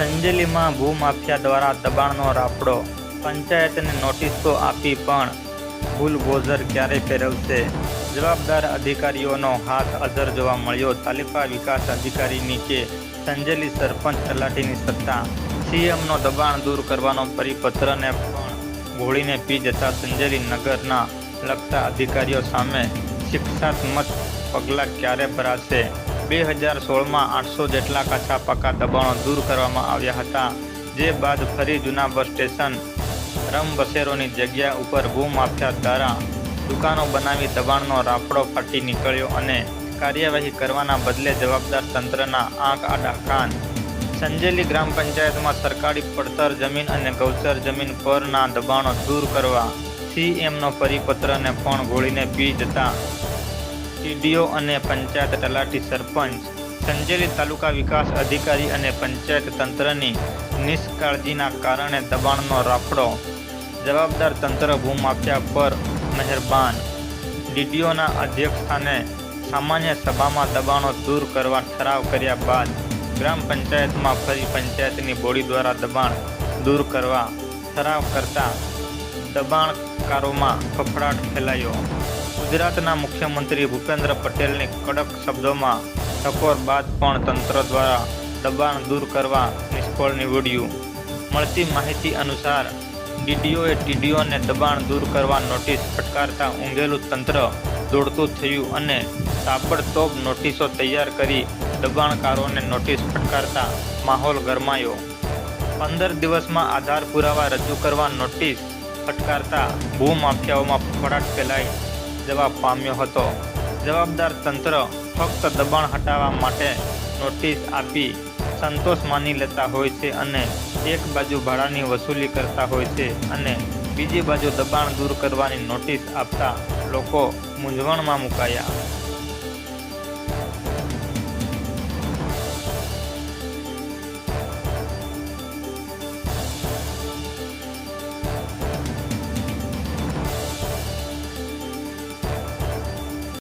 સંજેલીમાં ભૂમાફિયા દ્વારા દબાણનો રાફડો પંચાયતને નોટિસો આપી પણ ભૂલબોઝર ક્યારે ફેરવશે? જવાબદાર અધિકારીઓનો હાથ અધર જોવા મળ્યો. તાલુકા વિકાસ અધિકારીની કે સંજેલી સરપંચ તલાટીની સત્તા. સીએમનો દબાણ દૂર કરવાનો પરિપત્રને પણ ઘોળીને પી જતા સંજેલી નગરના લગતા અધિકારીઓ સામે શિક્ષાત્મક પગલાં ક્યારે ભરાશે? બે હજાર સોળમાં આઠસો જેટલા કાચા પાકા દબાણો દૂર કરવામાં આવ્યા હતા, જે બાદ ફરી જૂના બસ સ્ટેશન રમબસેરોની જગ્યા ઉપર ભૂમાફિયા દ્વારા દુકાનો બનાવી દબાણનો રાફડો ફાટી નીકળ્યો અને કાર્યવાહી કરવાના બદલે જવાબદાર તંત્રના આંખ આડા કાન. સંજેલી ગ્રામ પંચાયતમાં સરકારી પડતર જમીન અને ગૌચર જમીન પરના દબાણો દૂર કરવા સીએમનો પરિપત્રને પણ ગોળીને પી જતા ટીડીઓ અને પંચાયત તલાટી સરપંચ, સંજેલી તાલુકા વિકાસ અધિકારી અને પંચાયત તંત્રની નિષ્કાળજીના કારણે દબાણનો રાફડો. જવાબદાર તંત્ર ભૂમાફિયા પર મહેરબાન. ડીડીઓના અધ્યક્ષસ્થાને સામાન્ય સભામાં દબાણો દૂર કરવા ઠરાવ કર્યા બાદ ગ્રામ પંચાયતમાં ફરી પંચાયતની બોડી દ્વારા દબાણ દૂર કરવા ઠરાવ કરતા દબાણકારોમાં ફફડાટ ફેલાયો. ગુજરાતના મુખ્યમંત્રી ભૂપેન્દ્ર પટેલની કડક શબ્દોમાં ટકોર બાદ પણ તંત્ર દ્વારા દબાણ દૂર કરવા નિષ્ફળ નીવડ્યું. મળતી માહિતી અનુસાર, ડીડીઓએ ટીડીઓને દબાણ દૂર કરવા નોટિસ ફટકારતા ઊંઘેલું તંત્ર દોડતું થયું અને તાપડતોબ નોટિસો તૈયાર કરી દબાણકારોને નોટિસ ફટકારતા માહોલ ગરમાયો. પંદર દિવસમાં આધાર પુરાવા રજૂ કરવા નોટિસ ફટકારતા ભૂમાફિયાઓમાં ફફડાટ ફેલાઈ. જવા પામ્યો હતો. જવાબદાર તંત્ર ફક્ત દબાણ હટાવવા માટે નોટિસ આપી સંતોષ માની લેતા હોય છે અને એક બાજુ ભાડાની વસૂલી કરતા હોય છે અને બીજી બાજુ દબાણ દૂર કરવાની નોટિસ આપતા લોકો મૂંઝવણમાં મુકાયા.